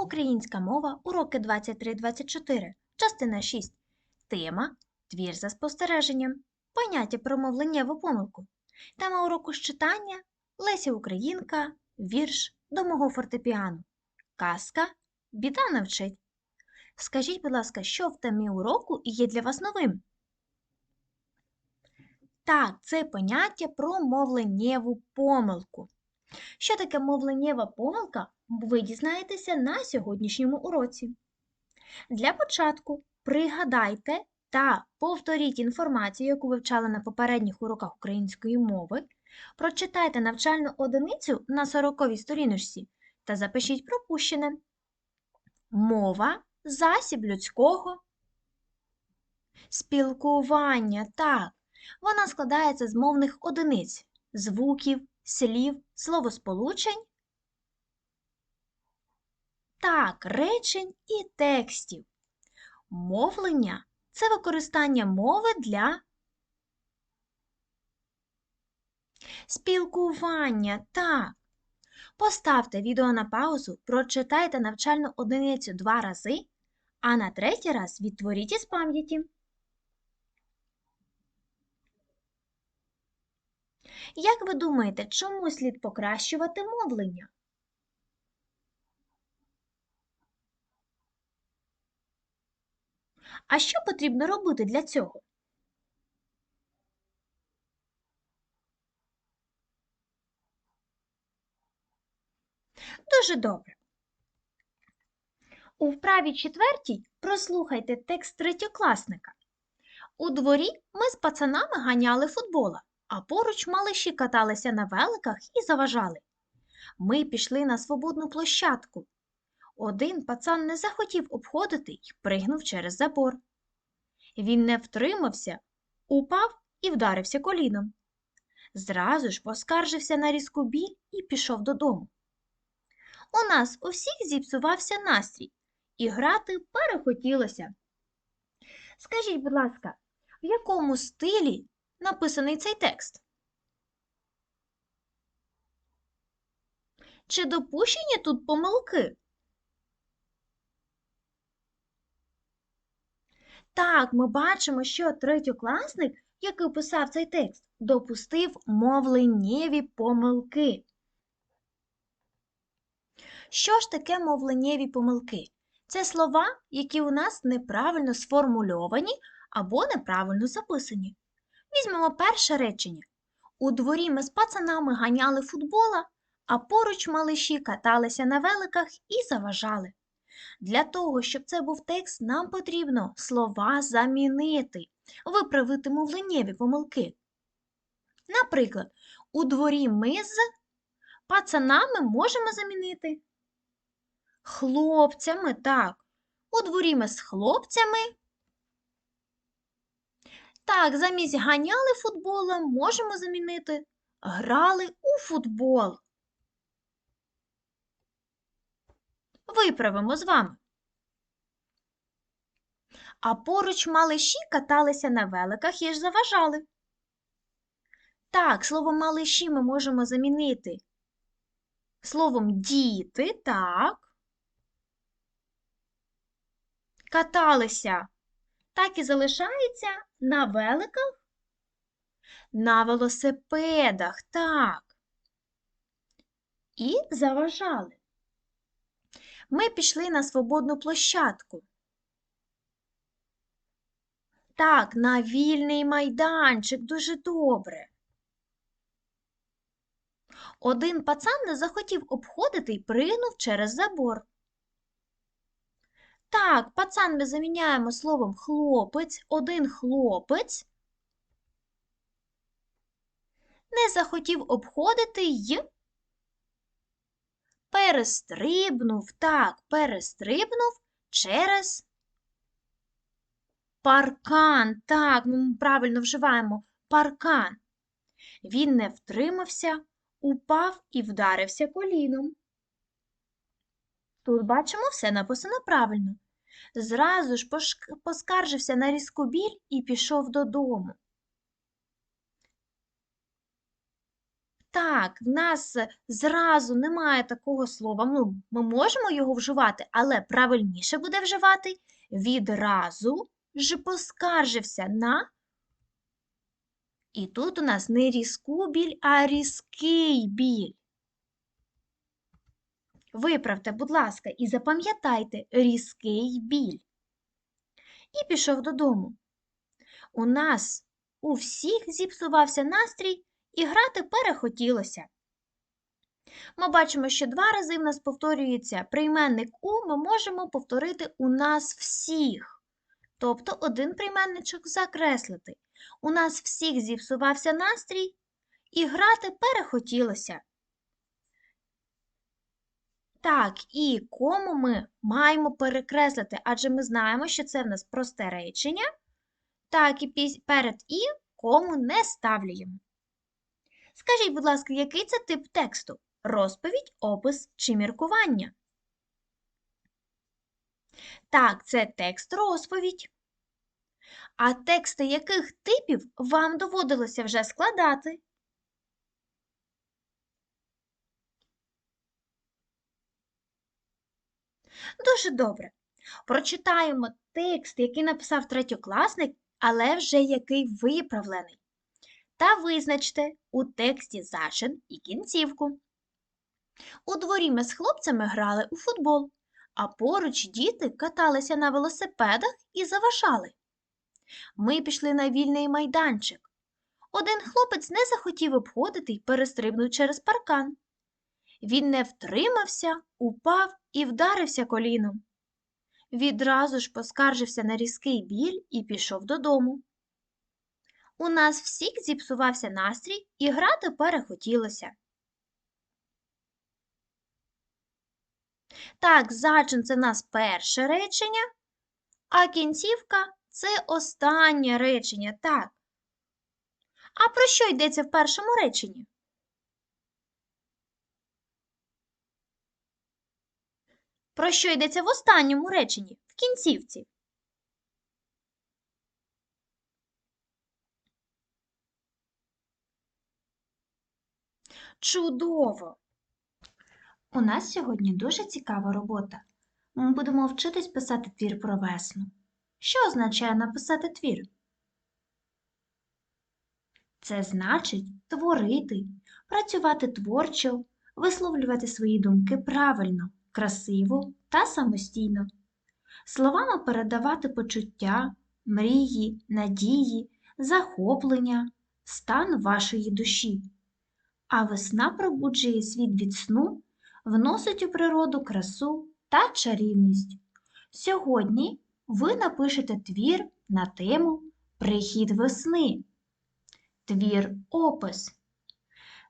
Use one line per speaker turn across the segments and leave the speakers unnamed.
Українська мова, уроки 23-24, частина 6. Тема Твір за спостереженням. Поняття про мовленнєву помилку. Тема уроку з читання Леся Українка, вірш до мого фортепіану. Казка Біда навчить. Скажіть, будь ласка, що в темі уроку є для вас новим? Так, це поняття про мовленнєву помилку. Що таке мовленнєва помилка, ви дізнаєтеся на сьогоднішньому уроці. Для початку пригадайте та повторіть інформацію, яку вивчали на попередніх уроках української мови, прочитайте навчальну одиницю на 40-й сторіночці та запишіть пропущене. Мова засіб людського спілкування. Так, вона складається з мовних одиниць, звуків, слів, словосполучень. Так, речень і текстів. Мовлення це використання мови для спілкування. Так. Поставте відео на паузу, прочитайте навчальну одиницю два рази, а на третій раз відтворіть із пам'яті. Як ви думаєте, чому слід покращувати мовлення? А що потрібно робити для цього? Дуже добре. У вправі четвертій прослухайте текст третьокласника. У дворі ми з пацанами ганяли футбола, а поруч малиші каталися на великах і заважали. Ми пішли на свободну площадку. Один пацан не захотів обходити й пригнув через забор. Він не втримався, упав і вдарився коліном. Зразу ж поскаржився на різку біль і пішов додому. У нас у всіх зіпсувався настрій, і грати перехотілося. Скажіть, будь ласка, в якому стилі написаний цей текст? Чи допущені тут помилки? Так, ми бачимо, що третьокласник, який писав цей текст, допустив мовленнєві помилки. Що ж таке мовленнєві помилки? Це слова, які у нас неправильно сформульовані або неправильно записані. Візьмемо перше речення. У дворі ми з пацанами ганяли футбола, а поруч малиші каталися на великах і заважали. Для того, щоб це був текст, нам потрібно слова замінити, виправити мовленнєві помилки. Наприклад, у дворі ми з пацанами можемо замінити хлопцями, так. У дворі ми з хлопцями. Так, замість ганяли футболом можемо замінити грали у футбол. Виправимо з вами. А поруч малиші каталися на великах і ж заважали. Так, слово малиші ми можемо замінити словом діти, так. Каталися. Так і залишається на великах, на велосипедах, так. І заважали. Ми пішли на свободну площадку. Так, на вільний майданчик дуже добре. Один пацан не захотів обходити і пригнув через забор. Так, пацан ми заміняємо словом хлопець, один хлопець. Не захотів обходити й перестрибнув, так, перестрибнув через паркан. Так, ми правильно вживаємо паркан. Він не втримався, упав і вдарився коліном. Тут бачимо, все написано правильно. Зразу ж поскаржився на різку біль і пішов додому. Так, в нас зразу немає такого слова. Ну, ми можемо його вживати, але правильніше буде вживати відразу ж поскаржився на. І тут у нас не різку біль, а різкий біль. Виправте, будь ласка, і запам'ятайте різкий біль. І пішов додому. У нас у всіх зіпсувався настрій, і грати перехотілося. Ми бачимо, що два рази в нас повторюється прийменник у, ми можемо повторити у нас всіх. Тобто один прийменничок закреслити. У нас всіх зіпсувався настрій, і грати перехотілося. Так, і кому ми маємо перекреслити, адже ми знаємо, що це в нас просте речення. Так, і перед і кому не ставлюємо. Скажіть, будь ласка, який це тип тексту? Розповідь, опис чи міркування? Так, це текст розповідь. А тексти яких типів вам доводилося вже складати? Дуже добре. Прочитаємо текст, який написав третьокласник, але вже який виправлений. Та визначте у тексті зачин і кінцівку. У дворі ми з хлопцями грали у футбол, а поруч діти каталися на велосипедах і заважали. Ми пішли на вільний майданчик. Один хлопець не захотів обходити й перестрибнув через паркан. Він не втримався, упав і вдарився коліном. Відразу ж поскаржився на різкий біль і пішов додому. У нас всіх зіпсувався настрій і грати перехотілося. Так, зачин це нас перше речення, а кінцівка це останнє речення. Так. А про що йдеться в першому реченні? Про що йдеться в останньому реченні, в кінцівці? Чудово! У нас сьогодні дуже цікава робота. Ми будемо вчитись писати твір про весну. Що означає написати твір? Це значить творити, працювати творчо, висловлювати свої думки правильно, красиво та самостійно. Словами передавати почуття, мрії, надії, захоплення, стан вашої душі. А весна пробуджує світ від сну, вносить у природу красу та чарівність. Сьогодні ви напишете твір на тему Прихід весни. Твір опис.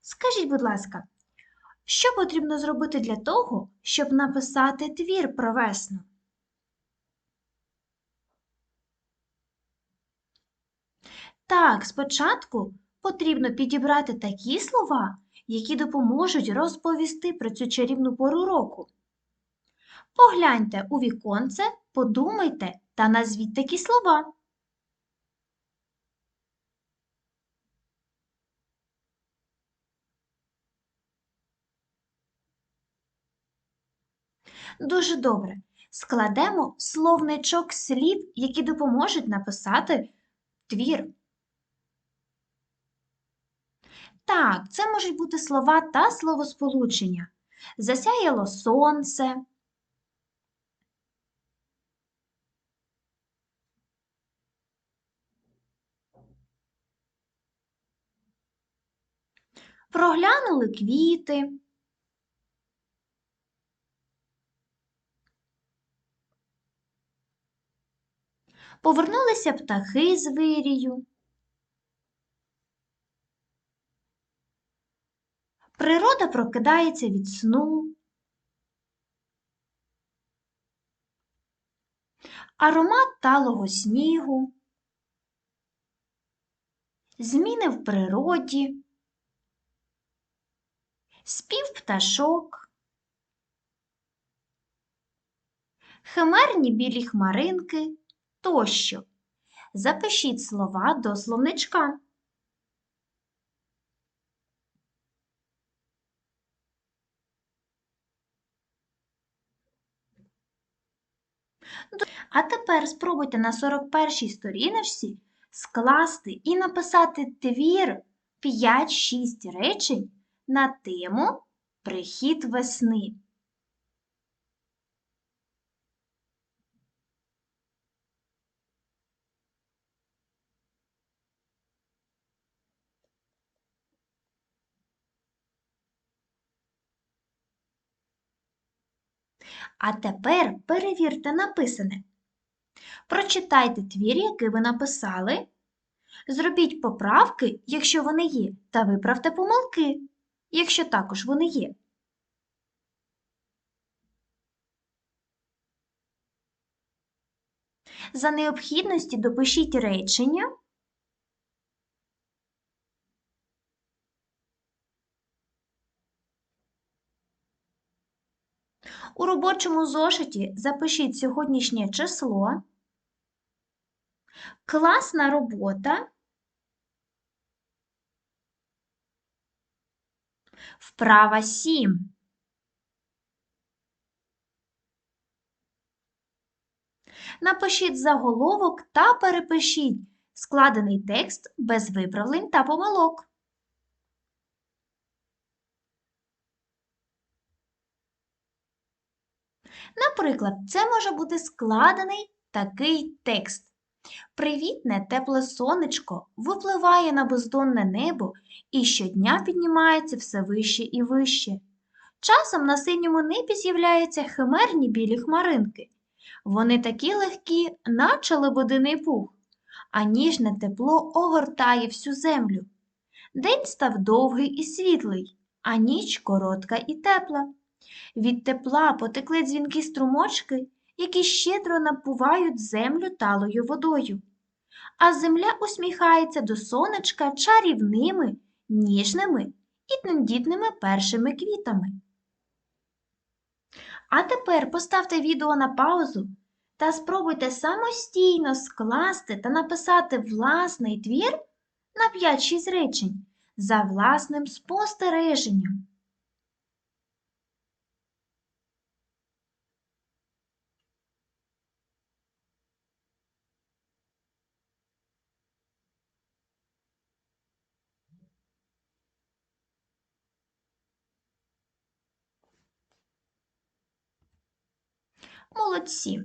Скажіть, будь ласка, що потрібно зробити для того, щоб написати твір про весну? Так, спочатку потрібно підібрати такі слова, які допоможуть розповісти про цю чарівну пору року. Погляньте у віконце, подумайте та назвіть такі слова. Дуже добре. Складемо словничок слів, які допоможуть написати твір. Так, це можуть бути слова та словосполучення. Засяяло сонце. Проглянули квіти. Повернулися птахи з вирію. Природа прокидається від сну. Аромат талого снігу. Зміни в природі. Спів пташок. Химерні білі хмаринки тощо. Запишіть слова до словничка. А тепер спробуйте на 41-й сторіночці скласти і написати твір 5-6 речень на тему Прихід весни. А тепер перевірте написане. Прочитайте твір, який ви написали. Зробіть поправки, якщо вони є, та виправте помилки, якщо також вони є. За необхідності допишіть речення. У робочому зошиті запишіть сьогоднішнє число. Класна робота. Вправа 7. Напишіть заголовок та перепишіть складений текст без виправлень та помилок. Наприклад, це може бути складений такий текст. Привітне тепле сонечко випливає на бездонне небо і щодня піднімається все вище і вище. Часом на синьому небі з'являються химерні білі хмаринки. Вони такі легкі, наче лебединий пух, а ніжне тепло огортає всю землю. День став довгий і світлий, а ніч коротка і тепла. Від тепла потекли дзвінки струмочки, які щедро напувають землю талою водою. А земля усміхається до сонечка чарівними, ніжними і тендітними першими квітами. А тепер поставте відео на паузу та спробуйте самостійно скласти та написати власний твір на 5-6 речень за власним спостереженням. Молодці!